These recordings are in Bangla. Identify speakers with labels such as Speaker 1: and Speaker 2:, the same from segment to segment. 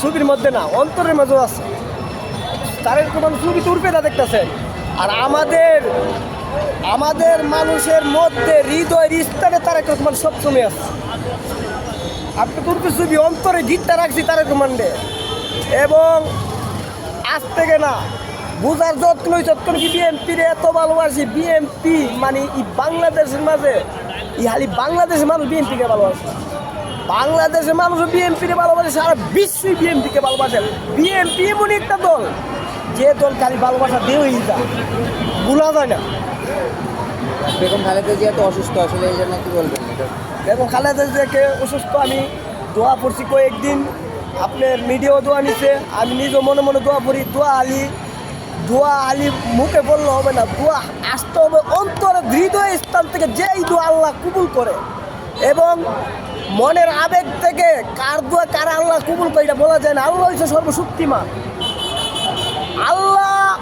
Speaker 1: ছবির মধ্যে না, অন্তরের মধ্যেও আছে। তারেক রহমান ছবি তুরপেটা দেখতেছেন। আর আমাদের আমাদের মানুষের মধ্যে হৃদয় স্থানে তারেক রহমান সবসময় আছে। আপনি তুরপে ছবি অন্তরে গীতটা রাখছি তারেক রহমানকে এবং আজ থেকে না, বুঝার যত্ন যত্ন কি বিএনপির এত ভালোবাসি। বিএনপি মানে এই বাংলাদেশের মাঝে এই খালি বাংলাদেশের মানুষ বিএনপিকে ভালোবাসে। বাংলাদেশের মানুষ বিএনপিকে ভালোবাসে সারা বিশ্বই বিএনপিকে ভালোবাসে। বিএনপি এমন একটা দল যে দল খালি ভালোবাসা দেওই যা ভুলা যায় না।
Speaker 2: বেগম খালেদা জিয়া তো অসুস্থ আসলে এই জন্য কি বলবেন?
Speaker 1: এবং খালেদা জিয়াকে অসুস্থ আমি দোয়া পড়ছি কয়েকদিন। আপনার মিডিয়াও দোয়া নিছে আমি নিজে মনে মনে দোয়া পড়ি দোয়া আলি দোয়া আলি মুখে বললে হবে না দোয়া আসতে হবে অন্তরে হৃদয় স্থান থেকে যেই দোয়া আল্লাহ কবুল করে। এবং মনের আবেগ থেকে কার দোয়া, কার আল্লাহ কবুল করে, এটা বলা যায় না। আল্লাহ হচ্ছে সর্বশক্তিমান। আল্লাহ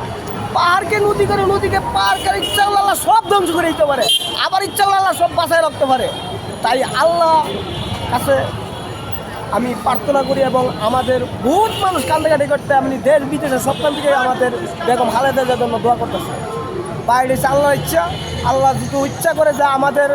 Speaker 1: পাহাড়কে নদী করে, নদীকে পার করে, ইচ্ছা আল্লাহ সব ধ্বংস করে দিতে পারে। আবার ইচ্ছা আল্লাহ সব বাঁচায় রাখতে পারে। তাই আল্লাহ কাছে আমি প্রার্থনা করি এবং আমাদের বহুত মানুষ কান্দাকাটি করতে, আমি দেশ বিদেশে সবখান থেকে আমাদের বেগম খালেদা জন্য দোয়া করতেছে। বাইরে আল্লাহর ইচ্ছা। আল্লাহ যদি ইচ্ছা করে যে আমাদের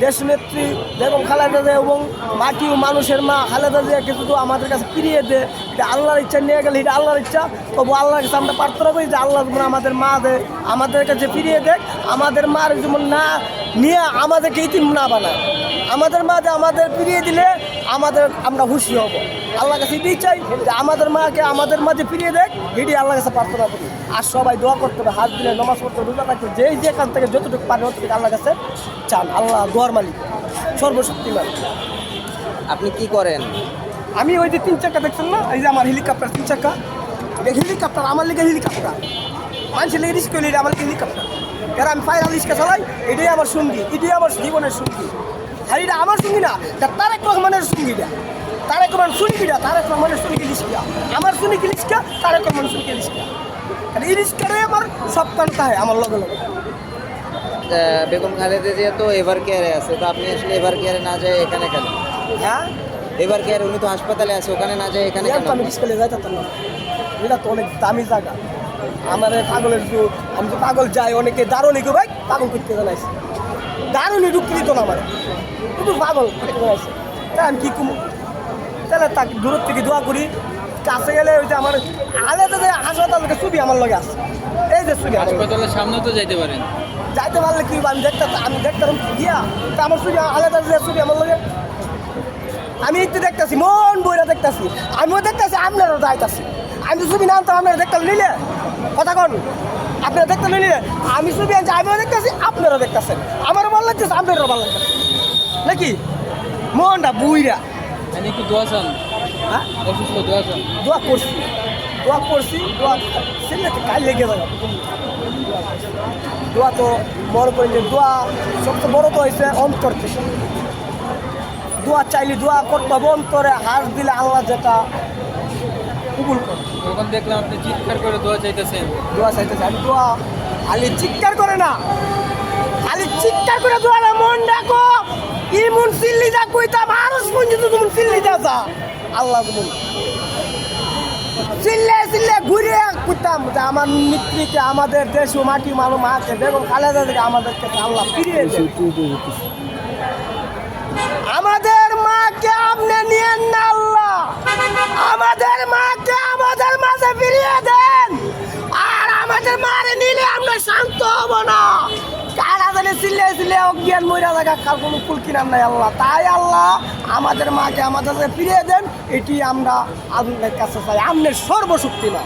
Speaker 1: দেশনেত্রী বেগম খালেদা জিয়া এবং বাকি মানুষের মা খালেদা জিয়াকে শুধু আমাদের কাছে ফিরিয়ে দে এটা আল্লাহর ইচ্ছা নিয়ে গেলে এটা আল্লাহর ইচ্ছা। তবু আল্লাহর কাছে আমরা প্রার্থনা করি যে আল্লাহ যেমন আমাদের মা দে আমাদের কাছে ফিরিয়ে দেখ আমাদের মার যেমন না নিয়ে আমাদেরকে ইতিম না বানায়। আমাদের মা যে আমাদের ফিরিয়ে দিলে আমাদের আমরা খুশি হব। আল্লাহ কাছে এটাই চাই যে আমাদের মাকে আমাদের মাঝে ফিরিয়ে দেখ এটি আল্লাহ কাছে প্রার্থনা করি। আর সবাই দোয়া করতে হবে হাত দিলে নমাজ করতে হবে, রোজা রাখতে যেই যেখান থেকে যতটুকু পারে অতটুকু আল্লাহ কাছে চান। আল্লাহ দোয়ার মালিক সর্বশক্তিমান।
Speaker 2: আপনি কি করেন?
Speaker 1: আমি ওই যে তিন চাকা দেখছেন না? এই যে আমার হেলিকপ্টার তিন চাকা। এটা হেলিকপ্টার আমার লিগে হেলিকপ্টার মানুষের লেগে রিস্ক করলে এটা আমার হেলিকপ্টার এরা আমি ফায়ার রিস্কা চালাই এটাই আমার সঙ্গী এটাই আমার জীবনের সঙ্গী। আর এটা আমার সঙ্গী না এটা তারেক রহমানের সঙ্গীটা তারেক রহমান সঙ্গীটা তারেক রহমানের সঙ্গী লিস্কিয়া আমার সঙ্গী লিস্কা তারেক রহমান সঙ্গী লিস্কিয়া আর এই রিস্কারে আমার সব কান্তা হয় আমার লগে লগে।
Speaker 2: বেগম খালেদা জিয়া তো এভার কেয়ারে আছে তো আপনি আসলে এভার কেয়ারে না যায় এখানে কেন?
Speaker 1: হ্যাঁ?
Speaker 2: এভার আর উনি তো হাসপাতালে আছে ওখানে না যায় এখানে
Speaker 1: আমি স্কুলে যাইতাম না। এটা তো অনেক দামি জায়গা। আমার পাগলের যুগ। আমি তো পাগল যাই অনেকে দারুণই গো ভাই পাগল করতে জানাইছে। দারুণই ঢুকতে দিত না আমার। শুধু পাগল করতে জানাইছে। তাই আমি কি কমু? তাহলে তাকে দূরের থেকে দোয়া করি। কাছে গেলে ওই যে আমার আলাদা যে হাসপাতাল থেকে ছবি আমার লগে আছে এই যে ছবি
Speaker 3: হাসপাতালের সামনে তো যাইতে পারেন।
Speaker 1: যাইতে পারলে কি? আমি দেখতে আমি দেখতাম গিয়া তা আমার ছবি আলাদা যে ছবি আমার লগে আমি একটু দেখতেছি মন বইরা দেখতেছি। আমিও দেখতেছি আপনারও যাইতাছি। আমি তো ছবি নাম তো আপনারা দেখতে নিলে? কথা কন আপনারা দেখতে নিলে? আমি ছবি আনছি আমিও দেখতেছি আপনারা দেখতেছেন। আমারও ভালো লাগতেছে আপনারও ভালো লাগতেছে। নাকি? মনটা বুইরা।
Speaker 3: একটু দোয়া চান।
Speaker 1: হ্যাঁ?
Speaker 3: অসুস্থ দোয়া চান।
Speaker 1: দোয়া করছি দোয়া করছি দোয়া সেটা কাল লেগে যাবে। দোয়া তো মনে করি যে দোয়া সবচেয়ে বড় তো হয়েছে অন্তর থেকে দোয়া চাইলে দোয়া করতে হবে অন্তরে হাত দিলে আল্লাহ যেটা কবুল করে
Speaker 3: তখন দেখলাম আপনি চিৎকার করে দোয়া চাইতেছেন।
Speaker 1: দোয়া চাইতেছে আমি দোয়া খালি চিৎকার করে না। খালি চিৎকার করে দোয়া না মন ডাকো ইমন সিল্লি যা কইতা মানুষ পর্যন্ত তুমি সিল্লি যা যা আল্লাহ তুমি চিল্লে চিল্লে ঘুরে কইতাম যে আমার নেত্রীকে আমাদের দেশ ও মাটি মানুষ মাকে বেগম খালেদা থেকে আমাদের কাছে আল্লাহ ফিরিয়ে দেন মারে নিলে আমরা শান্ত হব না। কারা জানে চিল্লে অজ্ঞান মইরা জায়গা কার কোনো ফুল কিনাম নাই আল্লাহ। তাই আল্লাহ আমাদের মাকে, আমাদের ফিরিয়ে দেন, এটি আমরা আপনার কাছে চাই। আপনার সর্বশক্তি না